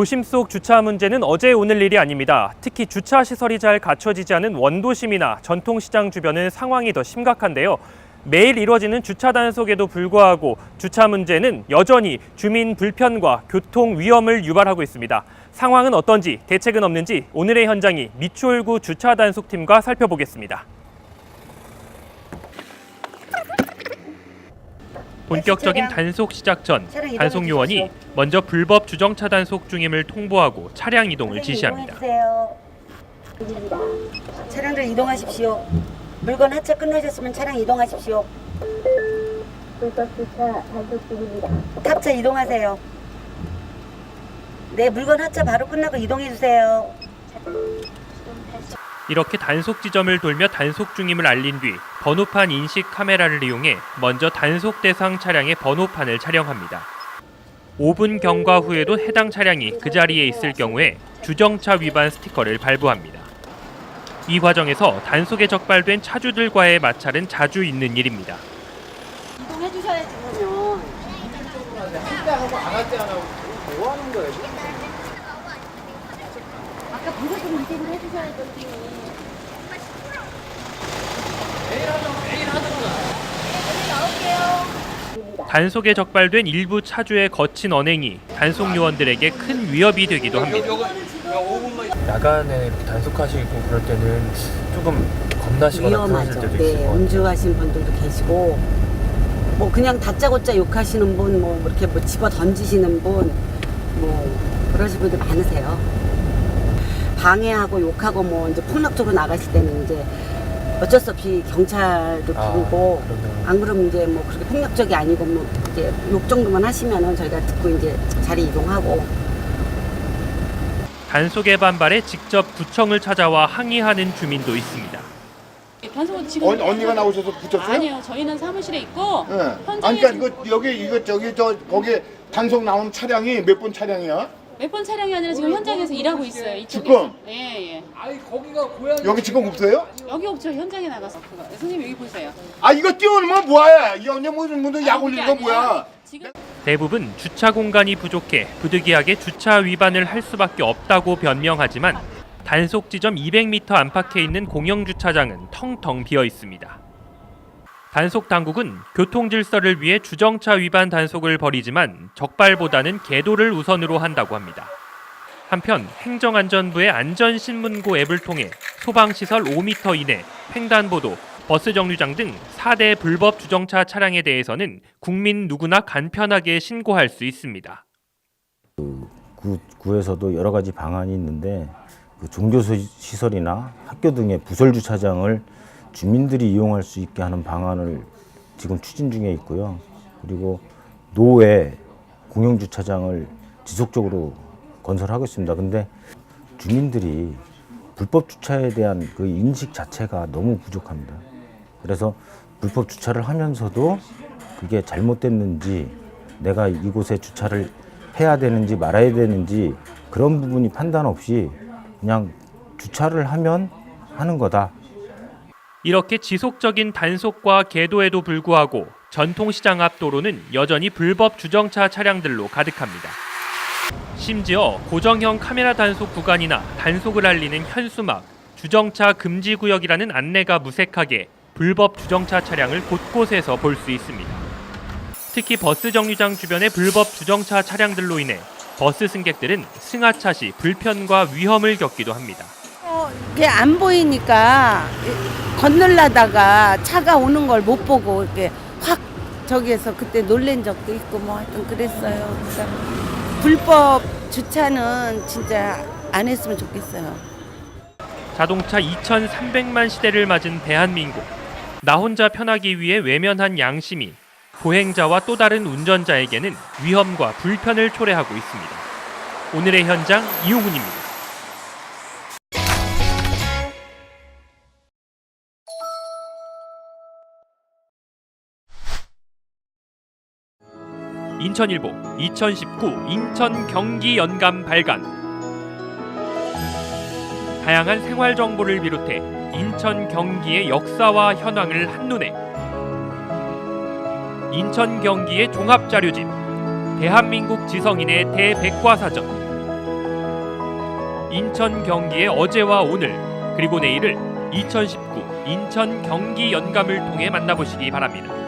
도심 속 주차 문제는 어제 오늘 일이 아닙니다. 특히 주차 시설이 잘 갖춰지지 않은 원도심이나 전통시장 주변은 상황이 더 심각한데요. 매일 이뤄지는 주차 단속에도 불구하고 주차 문제는 여전히 주민 불편과 교통 위험을 유발하고 있습니다. 상황은 어떤지 대책은 없는지 오늘의 현장이 미추홀구 주차 단속팀과 살펴보겠습니다. 본격적인 단속 시작 전 단속 요원이 먼저 불법 주정차 단속 중임을 통보하고 차량 이동을 지시합니다. 차량들 이동하십시오. 물건 하차 끝나셨으면 차량 이동하십시오. 불법 주차 단속 중입니다. 탑차 이동하세요. 네, 물건 하차 바로 끝나고 이동해 주세요. 이렇게 단속 지점을 돌며 단속 중임을 알린 뒤 번호판 인식 카메라를 이용해 먼저 단속 대상 차량의 번호판을 촬영합니다. 5분 경과 후에도 해당 차량이 그 자리에 있을 경우에 주정차 위반 스티커를 발부합니다. 이 과정에서 단속에 적발된 차주들과의 마찰은 자주 있는 일입니다. 이동해 주셔야지 그러면. 아 까 무조건 인식을 해주셔야죠. 단속에 적발된 일부 차주의 거친 언행이 단속 요원들에게 큰 위협이 되기도 합니다. 야간에 단속하시고 그럴 때는 조금 겁나시거나 그러실 위험하죠. 때도 네, 있을 것 같아요. 음주하신 분들도 계시고, 뭐 그냥 다짜고짜 욕하시는 분, 뭐 이렇게 뭐 집어 던지시는 분, 뭐 그러신 분들 많으세요. 방해하고 욕하고 뭐 이제 폭력적으로 나가실 때는 이제 어쩔 수 없이 경찰도 아, 부르고 그러면 안 그러면 이제 뭐 그렇게 폭력적이 아니고 뭐 이제 욕 정도만 하시면은 저희가 듣고 이제 자리 이동하고 단속에 반발해 직접 구청을 찾아와 항의하는 주민도 있습니다. 단속은 지금 언, 언니가 나오셔서 붙였어요? 아니요 저희는 사무실에 있고 예. 현장에 아니 그러니까 이거 여기 이거 저기 저 거기 단속 나온 차량이 몇 번 차량이야? 몇번 촬영이 아니라 지금 현장에서 일하고 있어요. 이쪽에서. 지금? 예 예. 여기 지금 없어요? 여기 없죠 현장에 나가서 그거. 선생님 여기 보세요. 아 이거 띄워놓으면 뭐야? 이 언니 무슨 무슨 약 아니, 올리는 거 뭐야? 지금 대부분 주차 공간이 부족해 부득이하게 주차 위반을 할 수밖에 없다고 변명하지만 단속 지점 200m 안팎에 있는 공영 주차장은 텅텅 비어 있습니다. 단속 당국은 교통 질서를 위해 주정차 위반 단속을 벌이지만 적발보다는 계도를 우선으로 한다고 합니다. 한편 행정안전부의 안전신문고 앱을 통해 소방시설 5m 이내, 횡단보도, 버스 정류장 등 4대 불법 주정차 차량에 대해서는 국민 누구나 간편하게 신고할 수 있습니다. 구, 구에서도 여러 가지 방안이 있는데 그 종교 소- 시설이나 학교 등의 부설 주차장을 주민들이 이용할 수 있게 하는 방안을 지금 추진 중에 있고요. 그리고 노외 공영 주차장을 지속적으로 건설하고 있습니다. 근데 주민들이 불법 주차에 대한 그 인식 자체가 너무 부족합니다. 그래서 불법 주차를 하면서도 그게 잘못됐는지 내가 이곳에 주차를 해야 되는지 말아야 되는지 그런 부분이 판단 없이 그냥 주차를 하면 하는 거다. 이렇게 지속적인 단속과 계도에도 불구하고 전통시장 앞 도로는 여전히 불법 주정차 차량들로 가득합니다. 심지어 고정형 카메라 단속 구간이나 단속을 알리는 현수막, 주정차 금지 구역이라는 안내가 무색하게 불법 주정차 차량을 곳곳에서 볼 수 있습니다. 특히 버스 정류장 주변의 불법 주정차 차량들로 인해 버스 승객들은 승하차 시 불편과 위험을 겪기도 합니다. 이게 안 보이니까 건널라다가 차가 오는 걸 못 보고 이렇게 확 저기에서 그때 놀란 적도 있고 뭐 하여튼 그랬어요. 그러니까 불법 주차는 진짜 안 했으면 좋겠어요. 자동차 2,300만 시대를 맞은 대한민국. 나 혼자 편하기 위해 외면한 양심이 보행자와 또 다른 운전자에게는 위험과 불편을 초래하고 있습니다. 오늘의 현장 이호훈입니다. 인천일보 2019 인천 경기 연감 발간. 다양한 생활 정보를 비롯해 인천 경기의 역사와 현황을 한눈에. 인천 경기의 종합 자료집 대한민국 지성인의 대백과사전. 인천 경기의 어제와 오늘 그리고 내일을 2019 인천 경기 연감을 통해 만나보시기 바랍니다.